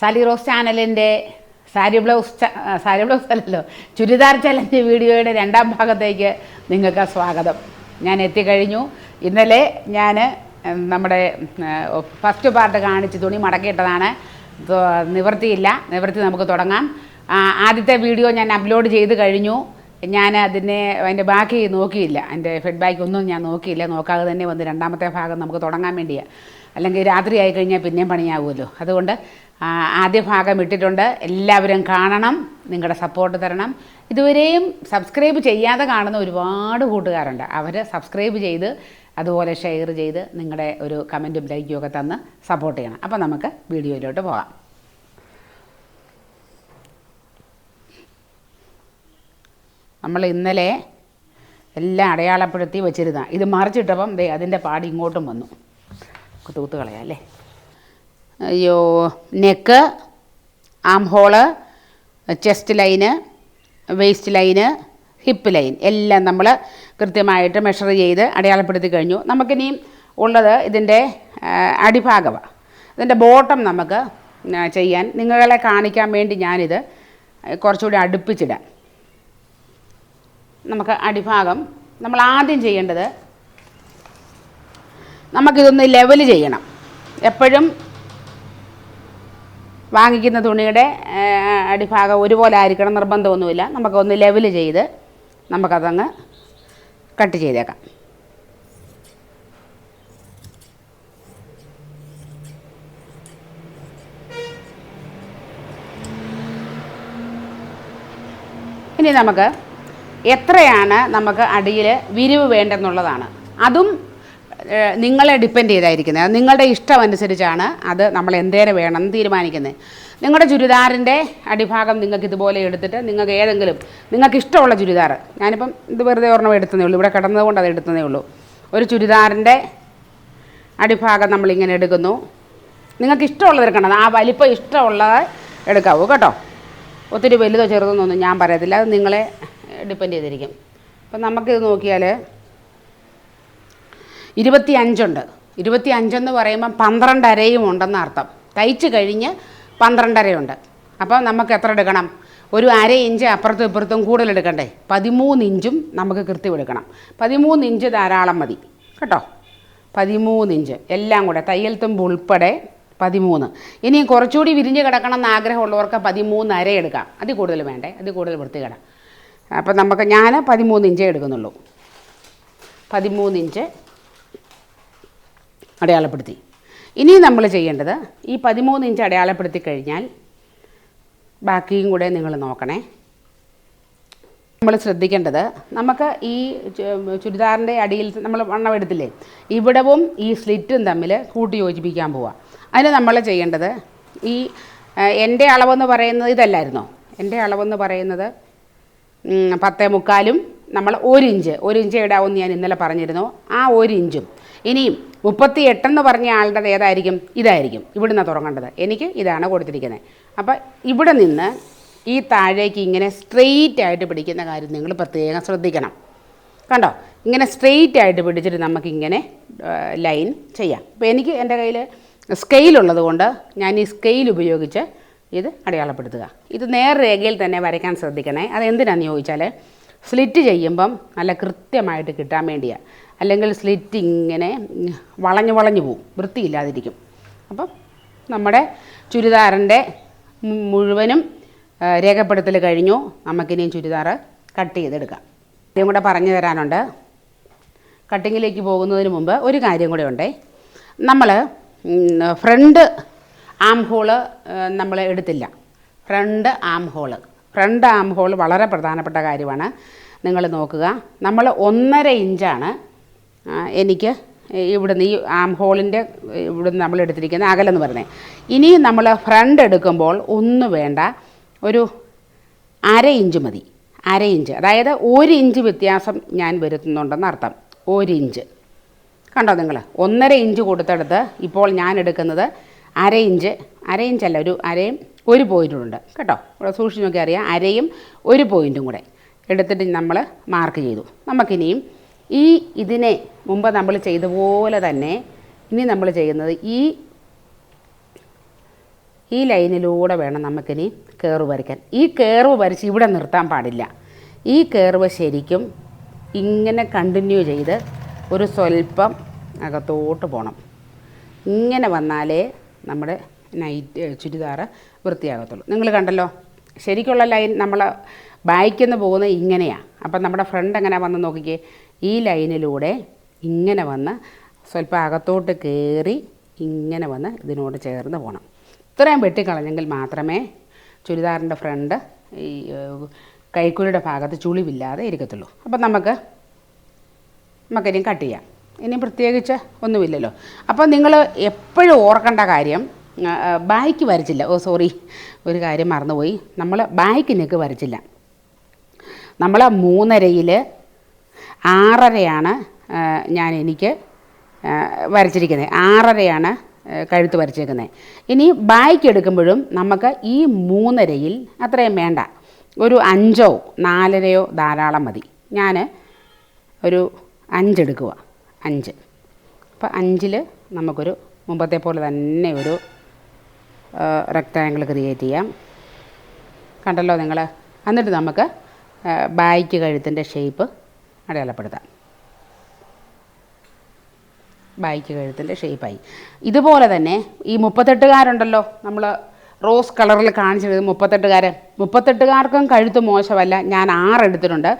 Sally rose ചാനലിന്റെ sari blouse sari blouse അല്ലല്ലോ churidar challenge വീഡിയോയുടെ രണ്ടാം ഭാഗത്തേക്ക് നിങ്ങൾക്ക് സ്വാഗതം. ഞാൻ എത്തിക്കഴിഞ്ഞു. ഇന്നലെ ഞാൻ നമ്മുടെ ഫസ്റ്റ് പാർട്ട് കാണിച്ച് തുണി മടക്കിയിട്ടതാണ്. നിവൃത്തിയില്ല. നിവൃത്തി നമുക്ക് തുടങ്ങാം. ആദ്യത്തെ വീഡിയോ ഞാൻ അപ്ലോഡ് ചെയ്ത് കഴിഞ്ഞു. ഞാൻ അതിനെ അതിന്റെ ബാക്കി നോക്കിയില്ല. എന്റെ ഫീഡ്ബാക്ക് ഒന്നും ഞാൻ നോക്കിയില്ല. നോക്കാതെ തന്നെ വന്ന് രണ്ടാമത്തെ ഭാഗം നമുക്ക് തുടങ്ങാൻ വേണ്ടിയാണ് അല്ലെങ്കിൽ രാത്രി ആയി കഴിഞ്ഞാൽ പിന്നെയും പണിയാവുമല്ലോ. അതുകൊണ്ട് ആദ്യ ഭാഗം ഇട്ടിട്ടുണ്ട്. എല്ലാവരും കാണണം. നിങ്ങളുടെ സപ്പോർട്ട് തരണം. ഇതുവരെയും സബ്സ്ക്രൈബ് ചെയ്യാതെ കാണുന്ന ഒരുപാട് കൂട്ടുകാരുണ്ട്. അവർ സബ്സ്ക്രൈബ് ചെയ്ത് അതുപോലെ ഷെയർ ചെയ്ത് നിങ്ങളുടെ ഒരു കമന്റും ലൈക്കും ഒക്കെ തന്ന് സപ്പോർട്ട് ചെയ്യണം. അപ്പോൾ നമുക്ക് വീഡിയോയിലോട്ട് പോകാം. നമ്മൾ ഇന്നലെ എല്ലാം അടയാളപ്പെടുത്തി വെച്ചിരുന്ന ഇത് മറിച്ചിട്ടപ്പം ദേ അതിന്റെ പാടി ഇങ്ങോട്ടും വന്നു. തൂത്ത് കളയാം അല്ലേ? അയ്യോ neck arm hole chest line waist line hip line എല്ലാം നമ്മൾ കൃത്യമായിട്ട് മെഷർ ചെയ്ത് അടയാളപ്പെടുത്തി കഴിഞ്ഞു. നമുക്കിനിയും ഉള്ളത് ഇതിന്റെ അടിഭാഗമാണ് ഇതിന്റെ ബോട്ടം നമുക്ക് ചെയ്യാൻ. നിങ്ങളെ കാണിക്കാൻ വേണ്ടി ഞാനിത് കുറച്ചുകൂടി അടുപ്പിച്ചിടാം. നമുക്ക് അടിഭാഗം നമ്മൾ ആദ്യം ചെയ്യേണ്ടത് നമുക്കിതൊന്ന് ലെവൽ ചെയ്യണം. എപ്പോഴും വാങ്ങിക്കുന്ന തുണിയുടെ അടിഭാഗം ഒരുപോലെ ആയിരിക്കണം നിർബന്ധമൊന്നുമില്ല. നമുക്കൊന്ന് ലെവൽ ചെയ്ത് നമുക്കതങ്ങ് കട്ട് ചെയ്തേക്കാം. ഇനി നമുക്ക് എത്രയാണ് നമുക്ക് അടിയിൽ വിരിവ് വേണ്ടെന്നുള്ളതാണ്. അതും നിങ്ങളെ ഡിപ്പെൻഡ് ചെയ്തായിരിക്കുന്നത്. നിങ്ങളുടെ ഇഷ്ടം അനുസരിച്ചാണ് അത് നമ്മൾ എന്തേരെ വേണമെന്ന് തീരുമാനിക്കുന്നത്. നിങ്ങളുടെ ചുരിദാറിന്റെ അടിഭാഗം നിങ്ങൾക്ക് ഇതുപോലെ എടുത്തിട്ട് നിങ്ങൾക്ക് ഏതെങ്കിലും നിങ്ങൾക്ക് ഇഷ്ടമുള്ള ചുരിദാർ ഞാനിപ്പം ഇത് വെറുതെ ഒരെണ്ണം എടുത്തതേ ഉള്ളൂ ഇവിടെ കിടന്നതുകൊണ്ട് അത് എടുത്തതേ ഉള്ളൂ. ഒരു ചുരിദാറിന്റെ അടിഭാഗം നമ്മളിങ്ങനെ എടുക്കുന്നു. നിങ്ങൾക്ക് ഇഷ്ടമുള്ളത് എടുക്കണം ആ വലിപ്പം ഇഷ്ടമുള്ളത് എടുക്കാവൂ കേട്ടോ. ഒത്തിരി വലുതോ ചെറുതൊന്നും ഞാൻ പറയത്തില്ല. അത് നിങ്ങളെ ഡിപ്പെൻഡ് ചെയ്തിരിക്കും. അപ്പം നമുക്കിത് നോക്കിയാൽ ഇരുപത്തി അഞ്ചുണ്ട് ഇരുപത്തി അഞ്ചെന്ന് പറയുമ്പം പന്ത്രണ്ടരയും ഉണ്ടെന്ന് അർത്ഥം. തയ്ച്ച് കഴിഞ്ഞ് പന്ത്രണ്ടരയുണ്ട്. അപ്പം നമുക്ക് എത്ര എടുക്കണം? ഒരു അര ഇഞ്ച് അപ്പുറത്തും ഇപ്പുറത്തും കൂടുതൽ എടുക്കണ്ടേ? പതിമൂന്ന് ഇഞ്ചും നമുക്ക് കൃത്യം എടുക്കണം. പതിമൂന്ന് ഇഞ്ച് ധാരാളം മതി. കേട്ടോ? പതിമൂന്ന് ഇഞ്ച്. എല്ലാം കൂടെ. തയ്യൽ തുമ്പ് ഉൾപ്പെടെ പതിമൂന്ന്. ഇനി കുറച്ചുകൂടി വിരിഞ്ഞ് കിടക്കണം എന്ന് ആഗ്രഹമുള്ളവർക്ക് പതിമൂന്ന് അര എടുക്കാം. അതിൽ കൂടുതൽ വേണ്ടേ? അതിൽ കൂടുതൽ വൃത്തികേട. അപ്പം നമുക്ക് ഞാൻ പതിമൂന്ന് ഇഞ്ചേ എടുക്കുന്നുള്ളൂ. പതിമൂന്ന് ഇഞ്ച് അടയാളപ്പെടുത്തി. ഇനി നമ്മൾ ചെയ്യേണ്ടത് ഈ പതിമൂന്ന് ഇഞ്ച് അടയാളപ്പെടുത്തി കഴിഞ്ഞാൽ ബാക്കിയും കൂടെ നിങ്ങൾ നോക്കണേ. നമ്മൾ ശ്രദ്ധിക്കേണ്ടത് നമുക്ക് ഈ ചുരിദാറിന്റെ അടിയിൽ നമ്മൾ വണ്ണം എടുത്തില്ലേ? ഇവിടവും ഈ സ്ലിറ്റും തമ്മിൽ കൂട്ടി യോജിപ്പിക്കാൻ പോവാം. അതിന് നമ്മൾ ചെയ്യേണ്ടത് ഈ എന്റെ അളവെന്ന് പറയുന്നത് ഇതല്ലായിരുന്നോ? എന്റെ അളവെന്ന് പറയുന്നത് പത്തേ മുക്കാലും നമ്മൾ ഒരു ഇഞ്ച്. ഒരു ഇഞ്ച് ഇടാവുമെന്ന് ഞാൻ ഇന്നലെ പറഞ്ഞിരുന്നു. ആ ഒരു ഇഞ്ചും. ഇനിയും മുപ്പത്തി എട്ടെന്ന് പറഞ്ഞ ആളുടെ ഏതായിരിക്കും? ഇതായിരിക്കും. ഇവിടുന്ന് തുടങ്ങേണ്ടത്. എനിക്ക് ഇതാണ് കൊടുത്തിരിക്കുന്നത്. അപ്പോൾ ഇവിടെ നിന്ന് ഈ താഴേക്ക് ഇങ്ങനെ സ്ട്രെയിറ്റ് ആയിട്ട് പിടിക്കുന്ന കാര്യം നിങ്ങൾ പ്രത്യേകം ശ്രദ്ധിക്കണം. കണ്ടോ? ഇങ്ങനെ സ്ട്രെയിറ്റ് ആയിട്ട് പിടിച്ചിട്ട് നമുക്കിങ്ങനെ ലൈൻ ചെയ്യാം. അപ്പോൾ എനിക്ക് എന്റെ കയ്യിൽ സ്കെയിലുള്ളത് കൊണ്ട് ഞാൻ ഈ സ്കെയിൽ ഉപയോഗിച്ച് ഇത് അടയാളപ്പെടുത്തുക. ഇത് നേർരേഖയിൽ തന്നെ വരയ്ക്കാൻ ശ്രദ്ധിക്കണേ. അതെന്തിനാന്ന് ചോദിച്ചാൽ സ്ലിറ്റ് ചെയ്യുമ്പം നല്ല കൃത്യമായിട്ട് കിട്ടാൻ വേണ്ടിയാണ് അല്ലെങ്കിൽ സ്ലിറ്റ് ഇങ്ങനെ വളഞ്ഞു വളഞ്ഞു പോവും. വൃത്തിയില്ലാതിരിക്കും. അപ്പം നമ്മുടെ ചുരിദാറിന്റെ മുഴുവനും രേഖപ്പെടുത്തൽ കഴിഞ്ഞു. നമുക്കിനിയും ചുരിദാർ കട്ട് ചെയ്തെടുക്കാം. ഇതും കൂടെ പറഞ്ഞു തരാനുണ്ട്. കട്ടിങ്ങിലേക്ക് പോകുന്നതിന് മുമ്പ് ഒരു കാര്യം കൂടെ ഉണ്ടേ. നമ്മൾ ഫ്രണ്ട് ആം ഹോൾ നമ്മൾ എടുത്തില്ല. Front arm hole front arm hole വളരെ പ്രധാനപ്പെട്ട കാര്യമാണ്. നിങ്ങൾ നോക്കുക. നമ്മൾ ഒന്നര ഇഞ്ചാണ് എനിക്ക് ഇവിടുന്ന് ഈ ആം ഹോളിന്റെ ഇവിടുന്ന് നമ്മൾ എടുത്തിരിക്കുന്ന അകലെന്ന് പറഞ്ഞത് ഇനി നമ്മൾ ഫ്രണ്ട് എടുക്കുമ്പോൾ ഒന്ന് വേണ്ട ഒരു അര ഇഞ്ച് മതി. അര ഇഞ്ച്. അതായത് ഒരു ഇഞ്ച് വ്യത്യാസം ഞാൻ വരുത്തുന്നുണ്ടെന്ന് അർത്ഥം. ഒരു ഇഞ്ച്. കണ്ടോ നിങ്ങൾ? ഒന്നര ഇഞ്ച് കൊടുത്തെടുത്ത് ഇപ്പോൾ ഞാൻ എടുക്കുന്നത് അര ഇഞ്ച് അര ഇഞ്ചല്ല ഒരു അരയും ഒരു പോയിന്റും ഉണ്ട്. കേട്ടോ? ഇവിടെ സൂക്ഷിച്ച് നോക്കി അറിയാം. അരയും ഒരു പോയിന്റും കൂടെ എടുത്തിട്ട് നമ്മൾ മാർക്ക് ചെയ്തു. നമുക്കിനിയും ഈ ഇതിനെ മുമ്പ് നമ്മൾ ചെയ്ത പോലെ തന്നെ ഇനി നമ്മൾ ചെയ്യുന്നത് ഈ ഈ ലൈനിലൂടെ വേണം നമുക്കിനി കയറ് വരയ്ക്കാൻ. ഈ കയറ് വരച്ച് ഇവിടെ നിർത്താൻ പാടില്ല. ഈ കയർവ് ശരിക്കും ഇങ്ങനെ കണ്ടിന്യൂ ചെയ്ത് ഒരു സ്വല്പം അകത്തോട്ട് പോകണം ഇങ്ങനെ വന്നാലേ നമ്മുടെ നൈറ്റ് ചുരിദാർ വൃത്തിയാകത്തുള്ളൂ. നിങ്ങൾ കണ്ടല്ലോ? ശരിക്കുള്ള ലൈൻ നമ്മൾ ബാക്കിൽ നിന്ന് പോകുന്നത് ഇങ്ങനെയാണ് അപ്പം നമ്മുടെ ഫ്രണ്ട് എങ്ങനെ വന്ന് നോക്കിക്കേ? ഈ ലൈനിലൂടെ ഇങ്ങനെ വന്ന് സ്വല്പം അകത്തോട്ട് കയറി ഇങ്ങനെ വന്ന് ഇതിനോട് ചേർന്ന് പോകണം ഇത്രയും വെട്ടിക്കളഞ്ഞെങ്കിൽ മാത്രമേ ചുരിദാറിന്റെ ഫ്രണ്ട് ഈ കൈക്കുഴിയുടെ ഭാഗത്ത് ചുളിവില്ലാതെ ഇരിക്കത്തുള്ളൂ. അപ്പം നമുക്ക് നമുക്കിനി കട്ട് ചെയ്യാം. ഇനി പ്രത്യേകിച്ച് ഒന്നുമില്ലല്ലോ. അപ്പോൾ നിങ്ങൾ എപ്പോഴും ഓർക്കേണ്ട കാര്യം ബാക്ക് വരച്ചില്ല. ഓ സോറി ഒരു കാര്യം മറന്നുപോയി. നമ്മൾ ബായ്ക്ക് നെക്ക് വരച്ചില്ല. നമ്മൾ മൂന്നരയിൽ ആറരയാണ് ഞാൻ എനിക്ക് വരച്ചിരിക്കുന്നത് ആറരയാണ് കഴുത്ത് വരച്ചേക്കുന്നത് ഇനി ബായ്ക്ക് എടുക്കുമ്പോഴും നമുക്ക് ഈ മൂന്നരയിൽ അത്രയും വേണ്ട. ഒരു അഞ്ചോ നാലരയോ ധാരാളം മതി. ഞാൻ ഒരു അഞ്ചെടുക്കുക അഞ്ച്. അപ്പോൾ അഞ്ചിൽ നമുക്കൊരു മുമ്പത്തെ പോലെ തന്നെ ഒരു റെക്റ്റാങ്കിൾ ക്രിയേറ്റ് ചെയ്യാം. കണ്ടല്ലോ നിങ്ങൾ എന്നിട്ട് നമുക്ക് ബായ്ക്ക് കഴുത്തിന്റെ ഷേപ്പ് അടയാളപ്പെടുത്താം. ബായ്ക്ക് കഴുത്തിന്റെ ഷേപ്പായി ഇതുപോലെ തന്നെ ഈ മുപ്പത്തെട്ടുകാരുണ്ടല്ലോ നമ്മൾ റോസ് കളറിൽ കാണിച്ചത് മുപ്പത്തെട്ടുകാരൻ മുപ്പത്തെട്ടുകാർക്കും കഴുത്ത് മോശമല്ല. ഞാൻ ആറ് എടുത്തിട്ടുണ്ട്.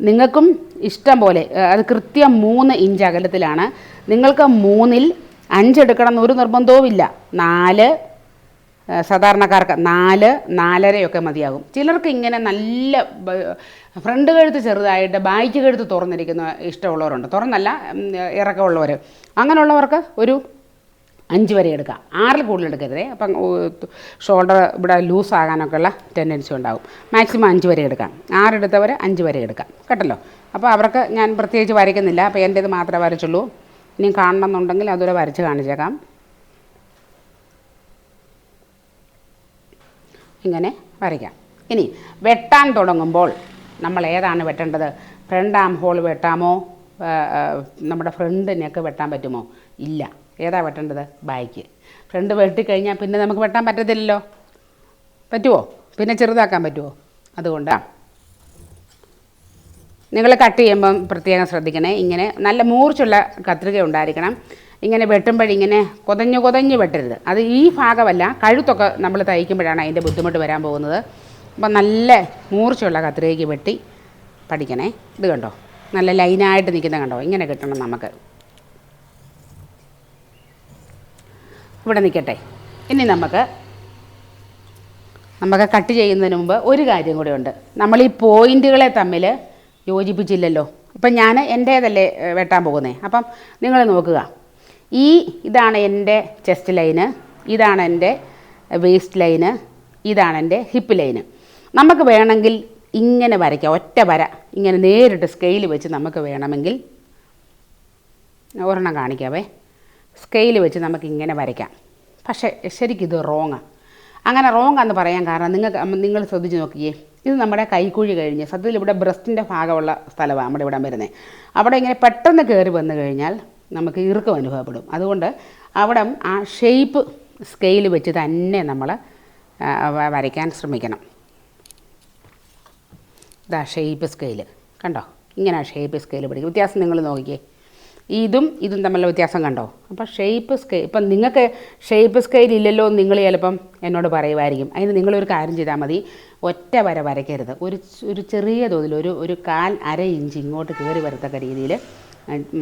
നിങ്ങൾക്കും ഇഷ്ടം പോലെ അത് കൃത്യം മൂന്ന് ഇഞ്ച് അകലത്തിലാണ്. നിങ്ങൾക്ക് മൂന്നിൽ അഞ്ചെടുക്കണം എന്നൊരു നിർബന്ധവുമില്ല. നാല് സാധാരണക്കാർക്ക് നാല് നാലരയൊക്കെ മതിയാകും. ചിലർക്ക് ഇങ്ങനെ നല്ല ഫ്രണ്ട് കഴുത്ത് ചെറുതായിട്ട് ബാക്ക് കഴുത്ത് തുറന്നിരിക്കുന്ന ഇഷ്ടമുള്ളവരുണ്ട്. തുറന്നല്ല ഇറക്കമുള്ളവർ അങ്ങനെയുള്ളവർക്ക് ഒരു അഞ്ച് വരെ എടുക്കാം. ആറിൽ കൂടുതൽ എടുക്കരുതേ. അപ്പം ഷോൾഡർ ഇവിടെ ലൂസ് ആകാനൊക്കെ ഉള്ള ടെൻഡൻസി ഉണ്ടാകും മാക്സിമം അഞ്ച് വരെ എടുക്കാം. ആറെടുത്തവർ അഞ്ച് വരെ എടുക്കാം. കേട്ടല്ലോ? അപ്പോൾ അവർക്ക് ഞാൻ പ്രത്യേകിച്ച് വരയ്ക്കുന്നില്ല. അപ്പോൾ എന്റേത് മാത്രമേ വരച്ചുള്ളൂ. ഇനി കാണണമെന്നുണ്ടെങ്കിൽ അതുവരെ വരച്ച് കാണിച്ചേക്കാം. ഇങ്ങനെ വരയ്ക്കാം. ഇനി വെട്ടാൻ തുടങ്ങുമ്പോൾ നമ്മൾ ഏതാണ് വെട്ടേണ്ടത്? Front arm whole വെട്ടാമോ? നമ്മുടെ ഫ്രണ്ട് നെക്ക് വെട്ടാൻ പറ്റുമോ? ഇല്ല. ഏതാ വെട്ടേണ്ടത്? ബാക്ക് ഫ്രണ്ട് വെട്ടിക്കഴിഞ്ഞാൽ പിന്നെ നമുക്ക് വെട്ടാൻ പറ്റത്തില്ലല്ലോ. പറ്റുമോ പിന്നെ ചെറുതാക്കാൻ പറ്റുമോ അതുകൊണ്ടാണ് നിങ്ങൾ കട്ട് ചെയ്യുമ്പം പ്രത്യേകം ശ്രദ്ധിക്കണേ. ഇങ്ങനെ നല്ല മൂർച്ചുള്ള കത്രിക ഉണ്ടായിരിക്കണം. ഇങ്ങനെ വെട്ടുമ്പോഴിങ്ങനെ കൊതഞ്ഞു കൊതഞ്ഞ് വെട്ടരുത്. അത് ഈ ഭാഗമല്ല കഴുത്തൊക്കെ നമ്മൾ തയ്ക്കുമ്പോഴാണ് അതിന്റെ ബുദ്ധിമുട്ട് വരാൻ പോകുന്നത്. അപ്പം നല്ല മൂർച്ചയുള്ള കത്രികയ്ക്ക് വെട്ടി പഠിക്കണേ. ഇത് കണ്ടോ? നല്ല ലൈനായിട്ട് നിൽക്കുന്ന കണ്ടോ? ഇങ്ങനെ കിട്ടണം നമുക്ക്. ഇവിടെ നിൽക്കട്ടെ. ഇനി നമുക്ക് നമുക്ക് കട്ട് ചെയ്യുന്നതിന് മുമ്പ് ഒരു കാര്യം കൂടെ ഉണ്ട്. നമ്മൾ ഈ പോയിന്റുകളെ തമ്മിൽ യോജിപ്പിച്ചില്ലല്ലോ. ഇപ്പം ഞാൻ എന്റേതല്ലേ വെട്ടാൻ പോകുന്നത് അപ്പം നിങ്ങൾ നോക്കുക. ഈ ഇതാണ് എന്റെ ചെസ്റ്റ് ലൈന് ഇതാണ് എന്റെ വേസ്റ്റ് ലൈന് ഇതാണ് എന്റെ ഹിപ്പ് ലൈന് നമുക്ക് വേണമെങ്കിൽ ഇങ്ങനെ വരയ്ക്കാം. ഒറ്റ വര ഇങ്ങനെ നേരിട്ട് സ്കെയിൽ വെച്ച് നമുക്ക് വേണമെങ്കിൽ ഒരെണ്ണം കാണിക്കാവേ. സ്കെയിൽ വെച്ച് നമുക്കിങ്ങനെ വരയ്ക്കാം. പക്ഷേ ശരിക്കും ഇത് റോങ്ങാണ് അങ്ങനെ റോങ് എന്ന് പറയാൻ കാരണം നിങ്ങൾ നിങ്ങൾ ശ്രദ്ധിച്ച് നോക്കിയേ. ഇത് നമ്മുടെ കൈക്കുഴി കഴിഞ്ഞ് സത്യത്തിൽ ഇവിടെ ബ്രസ്റ്റിന്റെ ഭാഗമുള്ള സ്ഥലമാണ് നമ്മുടെ ഇവിടെ വരുന്നത് അവിടെ ഇങ്ങനെ പെട്ടെന്ന് കയറി വന്നു കഴിഞ്ഞാൽ നമുക്ക് ഇറുക്കം അനുഭവപ്പെടും. അതുകൊണ്ട് അവിടെ ആ ഷേപ്പ് സ്കെയിൽ വെച്ച് തന്നെ നമ്മൾ വരയ്ക്കാൻ ശ്രമിക്കണം. ഇതാ ഷേപ്പ് സ്കെയിൽ കണ്ടോ? ഇങ്ങനെ ഷേപ്പ് സ്കെയിൽ പിടിക്കും. വ്യത്യാസം നിങ്ങൾ നോക്കിക്കേ. ഇതും ഇതും തമ്മിലുള്ള വ്യത്യാസം കണ്ടോ? അപ്പോൾ ഷേപ്പ് സ്കെയിൽ ഇപ്പം നിങ്ങൾക്ക് ഷേപ്പ് സ്കെയിൽ ഇല്ലല്ലോ നിങ്ങൾ ചിലപ്പം എന്നോട് പറയുമായിരിക്കും. അതിന് നിങ്ങളൊരു കാര്യം ചെയ്താൽ മതി. ഒറ്റ വര വരയ്ക്കരുത്. ഒരു ഒരു ചെറിയ തോതിൽ ഒരു ഒരു കാൽ അര ഇഞ്ച് ഇങ്ങോട്ട് കയറി വരത്തക്ക രീതിയിൽ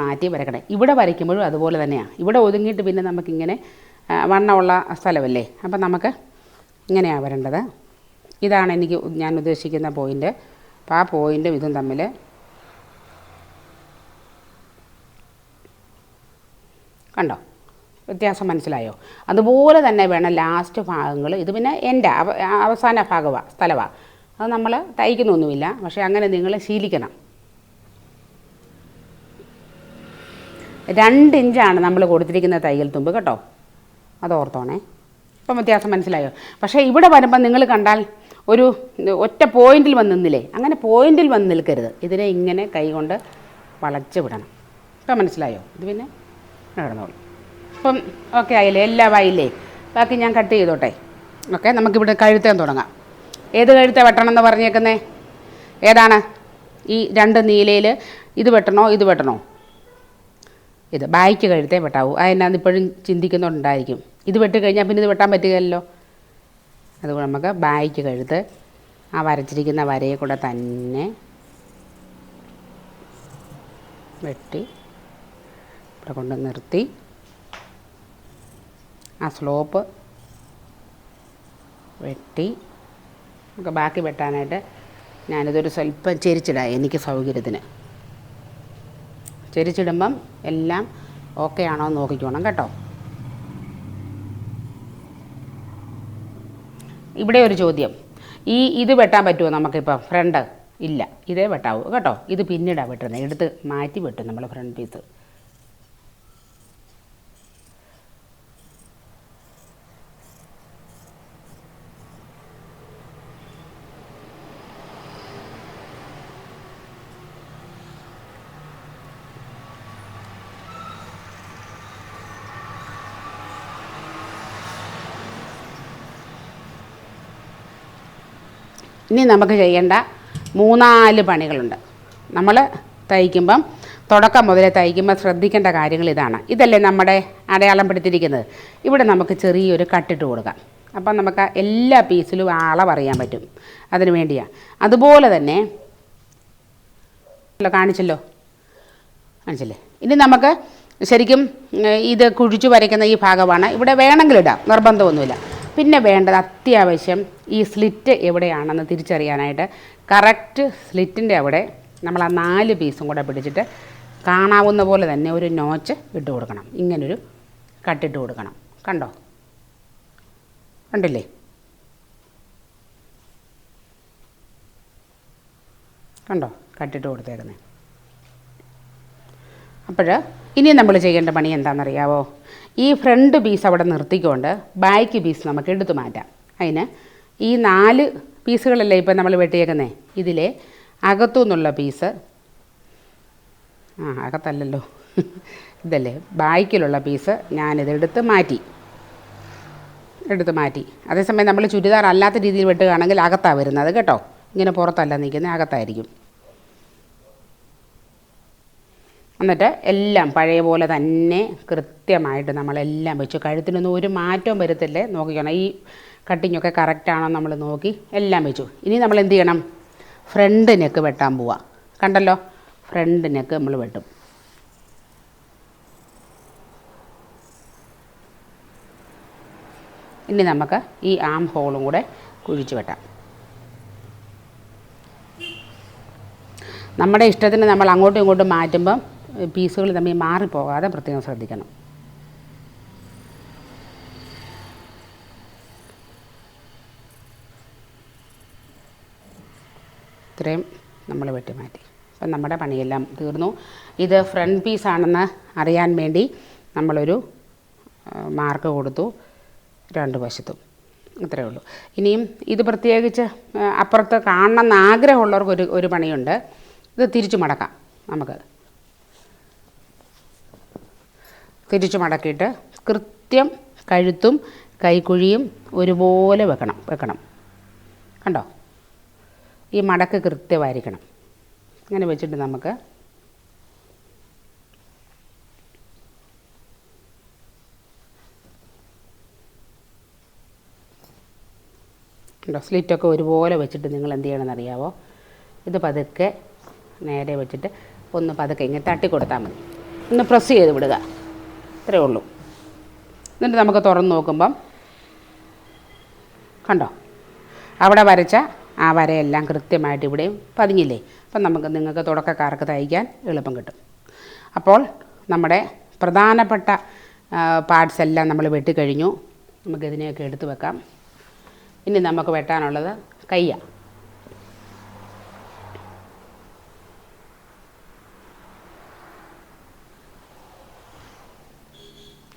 മാറ്റി വരക്കണേ ഇവിടെ വരയ്ക്കുമ്പോഴും അതുപോലെ തന്നെയാണ് ഇവിടെ ഒതുങ്ങിയിട്ട് പിന്നെ നമുക്കിങ്ങനെ വണ്ണമുള്ള സ്ഥലമല്ലേ? അപ്പം നമുക്ക് ഇങ്ങനെയാണ് വരേണ്ടത്. ഇതാണ് എനിക്ക് ഞാൻ ഉദ്ദേശിക്കുന്ന പോയിന്റ് അപ്പോൾ ആ പോയിന്റും ഇതും തമ്മിൽ കണ്ടോ? വ്യത്യാസം മനസ്സിലായോ? അതുപോലെ തന്നെ വേണം ലാസ്റ്റ് ഭാഗങ്ങൾ. ഇത് പിന്നെ എന്റെ അവസാന ഭാഗമാണ് സ്ഥലമാണ് അത് നമ്മൾ തയ്ക്കുന്നൊന്നുമില്ല. പക്ഷേ അങ്ങനെ നിങ്ങൾ ശീലിക്കണം. രണ്ട് ഇഞ്ചാണ് നമ്മൾ കൊടുത്തിരിക്കുന്ന തയ്യൽ തുമ്പ് കേട്ടോ? അത് ഓർത്തോണേ ഇപ്പം വ്യത്യാസം മനസ്സിലായോ? പക്ഷേ ഇവിടെ വരുമ്പോൾ നിങ്ങൾ കണ്ടാൽ ഒരു ഒറ്റ പോയിന്റിൽ വന്ന് നിന്നില്ലേ? അങ്ങനെ പോയിന്റിൽ വന്ന് നിൽക്കരുത്. ഇതിനെ ഇങ്ങനെ കൈ കൊണ്ട് വളച്ച് വിടണം. ഇപ്പം മനസ്സിലായോ? ഇത് പിന്നെ നടന്നോളൂ. അപ്പം ഓക്കെ ആയില്ലേ എല്ലാം ആയില്ലേ ബാക്കി ഞാൻ കട്ട് ചെയ്തോട്ടെ. ഓക്കെ നമുക്കിവിടെ കഴുത്തേൻ തുടങ്ങാം. ഏത് കഴുത്തെ വെട്ടണം എന്ന് പറഞ്ഞേക്കുന്നേ? ഏതാണ്? ഈ രണ്ട് നീലയിൽ ഇത് വെട്ടണോ ഇത് വെട്ടണോ? ഇത് ബായ്ക്ക് കഴുത്തേ വെട്ടാവൂ. അതിനകത്ത് ഇപ്പോഴും ചിന്തിക്കുന്നുണ്ടായിരിക്കും. ഇത് വെട്ടി കഴിഞ്ഞാൽ പിന്നെ ഇത് വെട്ടാൻ പറ്റുകയല്ലോ അതുകൊണ്ട് നമുക്ക് ബായ്ക്ക് കഴുത്ത് ആ വരച്ചിരിക്കുന്ന വരയെ കൂടെ തന്നെ വെട്ടി ഇവിടെ കൊണ്ട് നിർത്തി. ആ സ്ലോപ്പ് വെട്ടി. നമുക്ക് ബാക്കി വെട്ടാനായിട്ട് ഞാനിതൊരു സ്വല്പം ചെരിച്ചിടാം എനിക്ക് സൗകര്യത്തിന്. ചെരിച്ചിടുമ്പം എല്ലാം ഓക്കെ ആണോ എന്ന് നോക്കിക്കോണം കേട്ടോ. ഇവിടെ ഒരു ചോദ്യം. ഈ ഇത് വെട്ടാൻ പറ്റുമോ നമുക്കിപ്പോൾ ഫ്രണ്ട് ഇല്ല. ഇതേ വെട്ടാവൂ. കേട്ടോ. ഇത് പിന്നീടാണ് വെട്ടുന്നത്. എടുത്ത് മാറ്റി വെട്ടും നമ്മൾ ഫ്രണ്ട് പീസ് ഇനി നമുക്ക് ചെയ്യേണ്ട മൂന്നാൽ പണികളുണ്ട്. നമ്മൾ തയ്ക്കുമ്പം തുടക്കം മുതലേ തയ്ക്കുമ്പോൾ ശ്രദ്ധിക്കേണ്ട കാര്യങ്ങൾ ഇതാണ്. ഇതല്ലേ നമ്മുടെ അടയാളം പെടുത്തിയിരിക്കുന്നത് ഇവിടെ നമുക്ക് ചെറിയൊരു കട്ടിട്ട് കൊടുക്കാം. അപ്പം നമുക്ക് എല്ലാ പീസിലും അളവ് അറിയാൻ പറ്റും. അതിന് വേണ്ടിയാണ് അതുപോലെ തന്നെ കാണിച്ചല്ലോ. കാണിച്ചില്ലേ? ഇനി നമുക്ക് ശരിക്കും ഇത് കുഴിച്ചു വരയ്ക്കുന്ന ഈ ഭാഗമാണ്. ഇവിടെ വേണമെങ്കിൽ ഇടാം. നിർബന്ധമൊന്നുമില്ല. പിന്നെ വേണ്ടത് അത്യാവശ്യം ഈ സ്ലിറ്റ് എവിടെയാണെന്ന് തിരിച്ചറിയാനായിട്ട് കറക്റ്റ് സ്ലിറ്റിന്റെ അവിടെ നമ്മൾ ആ നാല് പീസും കൂടെ പിടിച്ചിട്ട് കാണാവുന്ന പോലെ തന്നെ ഒരു നോച്ച് ഇട്ട് കൊടുക്കണം. ഇങ്ങനൊരു കട്ടിട്ട് കൊടുക്കണം. കണ്ടോ? കണ്ടില്ലേ? കണ്ടോ? കട്ടിട്ട് കൊടുത്തേക്കുന്നത് അപ്പോൾ ഇനി നമ്മൾ ചെയ്യേണ്ട പണി എന്താണെന്നറിയാവോ? ഈ ഫ്രണ്ട് പീസ് അവിടെ നിർത്തിക്കൊണ്ട് ബാക്ക് പീസ് നമുക്ക് എടുത്തു മാറ്റാം. അതിന് ഈ നാല് പീസുകളല്ലേ ഇപ്പം നമ്മൾ വെട്ടിയേക്കുന്നത് ഇതിലെ അകത്തു നിന്നുള്ള പീസ്. ആ അകത്തല്ലല്ലോ. ഇതല്ലേ ബാക്കിലുള്ള പീസ് ഞാനിതെടുത്ത് മാറ്റി. എടുത്ത് മാറ്റി. അതേസമയം നമ്മൾ ചുരിദാർ അല്ലാത്ത രീതിയിൽ വെട്ടുകയാണെങ്കിൽ അകത്താണ് വരുന്നത് കേട്ടോ. ഇങ്ങനെ പുറത്തല്ല നിൽക്കുന്നത് അകത്തായിരിക്കും. എന്നിട്ട് എല്ലാം പഴയ പോലെ തന്നെ കൃത്യമായിട്ട് നമ്മളെല്ലാം വെച്ചു. കഴുത്തിനൊന്നും ഒരു മാറ്റവും വരുത്തില്ലേ? നോക്കിക്കണം. ഈ കട്ടിങ്ങൊക്കെ കറക്റ്റാണോ നമ്മൾ നോക്കി എല്ലാം വെച്ചു. ഇനി നമ്മൾ എന്ത് ചെയ്യണം? ഫ്രണ്ട് നെക്ക് വെട്ടാൻ പോവാം. കണ്ടല്ലോ? ഫ്രണ്ട് നെക്ക് നമ്മൾ വെട്ടും. ഇനി നമുക്ക് ഈ ആം ഹോളും കൂടെ കുഴിച്ച് വെട്ടാം. നമ്മുടെ ഇഷ്ടത്തിന് നമ്മൾ അങ്ങോട്ടും ഇങ്ങോട്ടും മാറ്റുമ്പം പീസുകൾ തമ്മിൽ മാറിപ്പോകാതെ പ്രത്യേകം ശ്രദ്ധിക്കണം. ഇത്രയും നമ്മൾ വെട്ടി മാറ്റി അപ്പം നമ്മുടെ പണിയെല്ലാം തീർന്നു. ഇത് ഫ്രണ്ട് പീസാണെന്ന് അറിയാൻ വേണ്ടി നമ്മളൊരു മാർക്ക് കൊടുത്തു രണ്ട് വശത്തും. ഇത്രയേ ഉള്ളൂ. ഇനിയും ഇത് പ്രത്യേകിച്ച് അപ്പുറത്ത് കാണണമെന്ന് ആഗ്രഹമുള്ളവർക്ക് ഒരു ഒരു പണിയുണ്ട്. ഇത് തിരിച്ചു മടക്കാം നമുക്ക്. തിരിച്ചു മടക്കിയിട്ട് കൃത്യം കഴുത്തും കൈക്കുഴിയും ഒരുപോലെ വെക്കണം വെക്കണം. കണ്ടോ? ഈ മടക്ക് കൃത്യമായിരിക്കണം. അങ്ങനെ വെച്ചിട്ട് നമുക്ക് സ്ലിറ്റൊക്കെ ഒരുപോലെ വെച്ചിട്ട് നിങ്ങൾ എന്ത് ചെയ്യണമെന്ന് അറിയാവോ? ഇത് പതുക്കെ നേരെ വെച്ചിട്ട് ഒന്ന് പതുക്കെ ഇങ്ങനെ തട്ടി കൊടുത്താൽ മതി. ഒന്ന് പ്രസ് ചെയ്ത് വിടുക. ഇത്രയേ ഉള്ളൂ. എന്നിട്ട് നമുക്ക് തുറന്ന് നോക്കുമ്പം കണ്ടോ? അവിടെ വരച്ച ആ വരയെല്ലാം കൃത്യമായിട്ട് ഇവിടെയും പതിഞ്ഞില്ലേ? അപ്പം നമുക്ക് നിങ്ങൾക്ക് തുടക്കക്കാർക്ക് തയ്ക്കാൻ എളുപ്പം കിട്ടും. അപ്പോൾ നമ്മുടെ പ്രധാനപ്പെട്ട പാർട്സ് എല്ലാം നമ്മൾ വെട്ടിക്കഴിഞ്ഞു. നമുക്കിതിനെയൊക്കെ എടുത്തു വെക്കാം. ഇനി നമുക്ക് വെട്ടാനുള്ളത് കയ്യാണ്